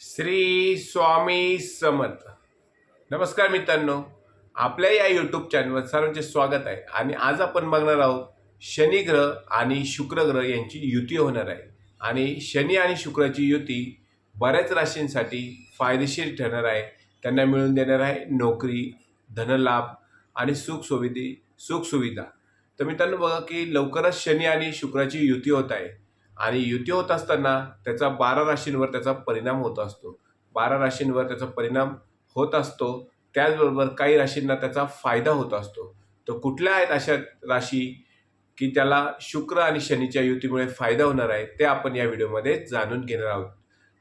श्री स्वामी समर्थ. नमस्कार मित्रांनो. आपल्या या यूट्यूब चॅनलवर सर्वांचे स्वागत आहे. आणि आज आपण बघणार आहोत शनी ग्रह आणि शुक्र ग्रह यांची युती होणार आहे. आणि शनी आणि शुक्राची युती बऱ्याच राशींसाठी फायदेशीर ठरणार आहे. त्यांना मिळून देणार आहे नोकरी धनलाभ आणि सुखसुविधी सुखसुविधा तर मित्रांनो बघा की लवकरच शनी आणि शुक्राची युती होत आहे. आणि युती होत असताना त्याचा बारा राशींवर त्याचा परिणाम होत असतो. बारा राशींवर त्याचा परिणाम होत असतो. त्याचबरोबर काही राशींना त्याचा फायदा होत असतो. तर कुठल्या आहेत अशा राशी की त्याला शुक्र आणि शनीच्या युतीमुळे फायदा होणार आहे ते आपण या व्हिडिओमध्ये जाणून घेणार आहोत.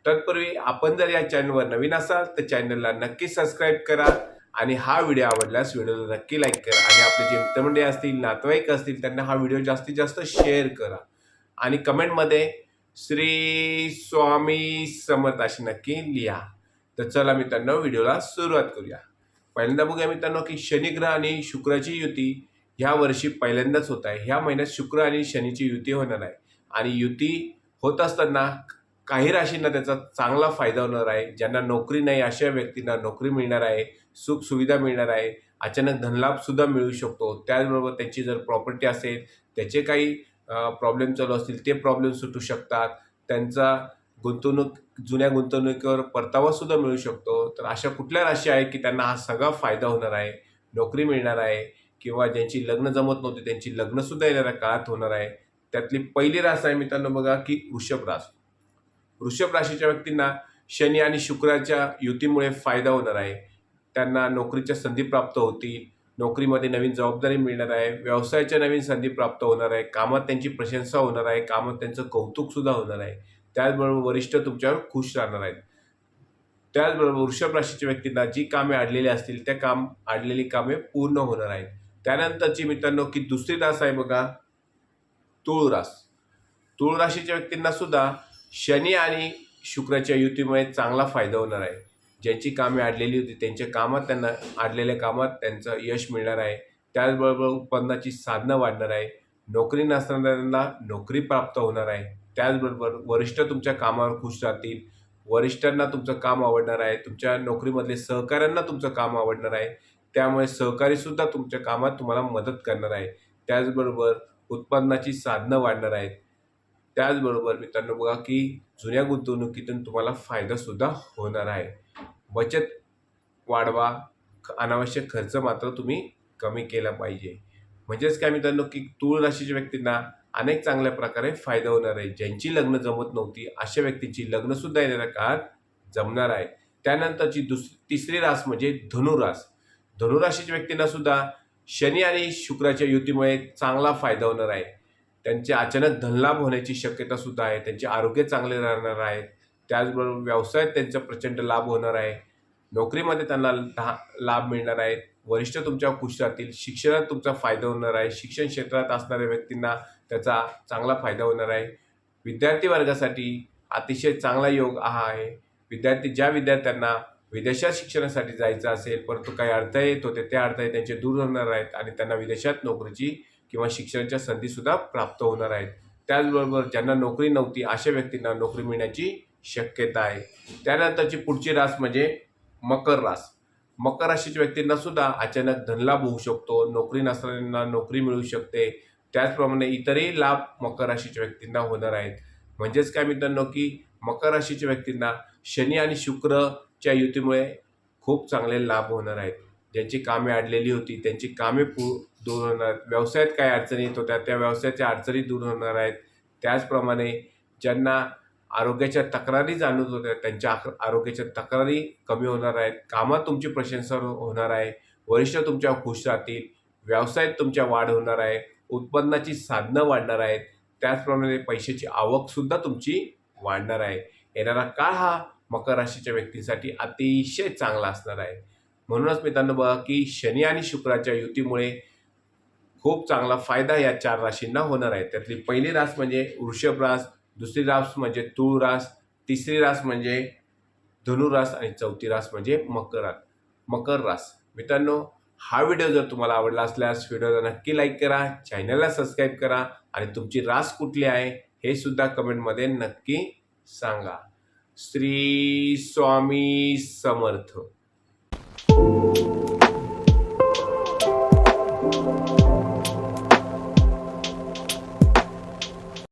तत्पूर्वी आपण जर या चॅनलवर नवीन असाल तर चॅनलला नक्की सबस्क्राईब करा आणि हा व्हिडिओ आवडल्यास व्हिडिओला नक्की लाईक करा. आणि आपले जे मित्रमंडळी असतील नातेवाईक असतील त्यांना हा व्हिडिओ जास्तीत जास्त शेअर करा. आणि कमेंटमध्ये श्री स्वामी समर्थ अशी नक्की लिहा. तर चला मित्रांनो व्हिडिओला सुरुवात करूया. पहिल्यांदा बघूया मित्रांनो की शनिग्रह आणि शुक्राची युती ह्या वर्षी पहिल्यांदाच होत आहे. ह्या महिन्यात शुक्र आणि शनीची युती होणार आहे. आणि युती होत असताना काही राशींना त्याचा चांगला फायदा होणार आहे. ज्यांना नोकरी नाही अशा व्यक्तींना नोकरी मिळणार आहे सुख सुविधा मिळणार आहे. अचानक धनलाभसुद्धा मिळू शकतो. त्याचबरोबर त्यांची जर प्रॉपर्टी असेल त्याचे काही प्रॉब्लेम चालू असतील ते प्रॉब्लेम सुटू शकतात. त्यांचा गुंतवणूक जुन्या गुंतवणुकीवर परतावा सुद्धा मिळू शकतो. तर अशा कुठल्या राशी आहे की त्यांना हा सगळा फायदा होणार आहे? नोकरी मिळणार आहे किंवा ज्यांची लग्न जमत नव्हती त्यांची लग्नसुद्धा येणाऱ्या काळात होणार आहे. त्यातली पहिली रास आहे मित्रांनो बघा की वृषभ रास वृषभ राशीच्या व्यक्तींना शनी आणि शुक्राच्या युतीमुळे फायदा होणार आहे. त्यांना नोकरीच्या संधी प्राप्त होतील. नोकरीमध्ये नवीन जबाबदारी मिळणार आहे व्यवसायाच्या नवीन संधी प्राप्त होणार आहे कामात त्यांची प्रशंसा होणार आहे कामात त्यांचं कौतुकसुद्धा होणार आहे. त्याचबरोबर वरिष्ठ तुमच्यावर खुश राहणार आहेत. त्याचबरोबर वृषभ राशीच्या व्यक्तींना जी कामे अडलेली असतील त्या काम अडलेली कामे पूर्ण होणार आहेत. त्यानंतरची मित्रांनो की दुसरी रास आहे बघा तुळ रास. तुळ राशीच्या व्यक्तींना सुद्धा शनी आणि शुक्राच्या युतीमुळे चांगला फायदा होणार आहे. ज्यांची कामे अडलेली होती त्यांच्या कामात त्यांना अडलेल्या कामात त्यांचं यश मिळणार आहे. त्याचबरोबर उत्पन्नाची साधनं वाढणार आहे. नोकरी नसणाऱ्यांना नोकरी प्राप्त होणार आहे. त्याचबरोबर वरिष्ठ तुमच्या कामावर खुश राहतील. वरिष्ठांना तुमचं काम आवडणार आहे. तुमच्या नोकरीमधले सहकाऱ्यांना तुमचं काम आवडणार आहे. त्यामुळे सहकारीसुद्धा तुमच्या कामात तुम्हाला मदत करणार आहे. त्याचबरोबर उत्पन्नाची साधनं वाढणार आहेत. त्याचबरोबर मित्रांनो बघा की जुन्या गुंतवणुकीतून तुम्हाला फायदासुद्धा होणार आहे. बचत वाढवा. अनावश्यक खर्च मात्र तुम्ही कमी केला पाहिजे. म्हणजेच काय मित्रांनो की तूळ राशीच्या व्यक्तींना अनेक चांगल्या प्रकारे फायदा होणार आहे. ज्यांची लग्न जमत नव्हती अशा व्यक्तींची लग्नसुद्धा येणाऱ्या काळात जमणार आहे. त्यानंतरची दुस तिसरी रास म्हणजे धनुरास. धनुराशीच्या व्यक्तींना सुद्धा शनी आणि शुक्राच्या युतीमुळे चांगला फायदा होणार आहे. त्यांचे अचानक धनलाभ होण्याची शक्यता सुद्धा आहे. त्यांचे आरोग्य चांगले राहणार आहे. त्याचबरोबर व्यवसायात त्यांचा प्रचंड लाभ होणार आहे. नोकरीमध्ये त्यांना धा लाभ मिळणार आहे वरिष्ठ तुमच्या खुश राहतील. शिक्षणात तुमचा फायदा होणार आहे. शिक्षण क्षेत्रात असणाऱ्या व्यक्तींना त्याचा चांगला फायदा होणार आहे. विद्यार्थी वर्गासाठी अतिशय चांगला योग हा आहे. विद्यार्थी ज्या विद्यार्थ्यांना विदेशात शिक्षणासाठी जायचं असेल परंतु काही अडथळे येत होते त्या अडथळे त्यांचे दूर होणार आहेत आणि त्यांना विदेशात नोकरीची किंवा शिक्षणाच्या संधीसुद्धा प्राप्त होणार आहेत. त्याचबरोबर ज्यांना नोकरी नव्हती अशा व्यक्तींना नोकरी मिळण्याची शक्यता आहे. त्यानंतरची पुढची रास म्हणजे मकर रास. मकर राशीच्या व्यक्तींना सुद्धा अचानक धनलाभ होऊ शकतो नोकरी नसणाऱ्यांना नोकरी मिळू शकते. त्याचप्रमाणे इतरही लाभ मकर राशीच्या व्यक्तींना होणार आहेत. म्हणजेच काय मित्रांनो की मकर राशीच्या व्यक्तींना शनी आणि शुक्रच्या युतीमुळे खूप चांगले लाभ होणार आहेत. ज्यांची कामे अडलेली होती त्यांची कामे पू दूर होणार आहेत. व्यवसायात काय अडचणी येत होत्या त्या व्यवसायाच्या अडचणी दूर होणार आहेत. त्याचप्रमाणे ज्यांना आरोग्याच्या तक्रारी जाणवत होत्या त्यांच्या आक- आरोग्याच्या तक्रारी कमी होणार आहेत. कामात तुमची प्रशंसा होणार आहे. वरिष्ठ तुमच्या खुश राहतील. व्यवसायात तुमच्या वाढ होणार आहे. उत्पन्नाची साधनं वाढणार आहेत. त्याचप्रमाणे पैशाची आवकसुद्धा तुमची वाढणार आहे. येणारा काळ हा मकर राशीच्या व्यक्तींसाठी अतिशय चांगला असणार आहे. म्हणूनच मित्रांनो बघा की शनी आणि शुक्राच्या युतीमुळे खूप चांगला फायदा या चार राशींना होणार आहे. त्यातली पहिली रास म्हणजे वृषभ रास. दुसरी रास म्हणजे तूळ रास तिसरी रास म्हणजे धनुरास आणि चौथी रास म्हणजे मकर रास. मकर रास. मित्रांनो हा व्हिडिओ जर तुम्हाला आवडला असल्यास व्हिडिओला नक्की लाईक करा चॅनलला सबस्क्राईब करा आणि तुमची रास कुठली आहे हे सुद्धा कमेंटमध्ये नक्की सांगा. श्री स्वामी समर्थ.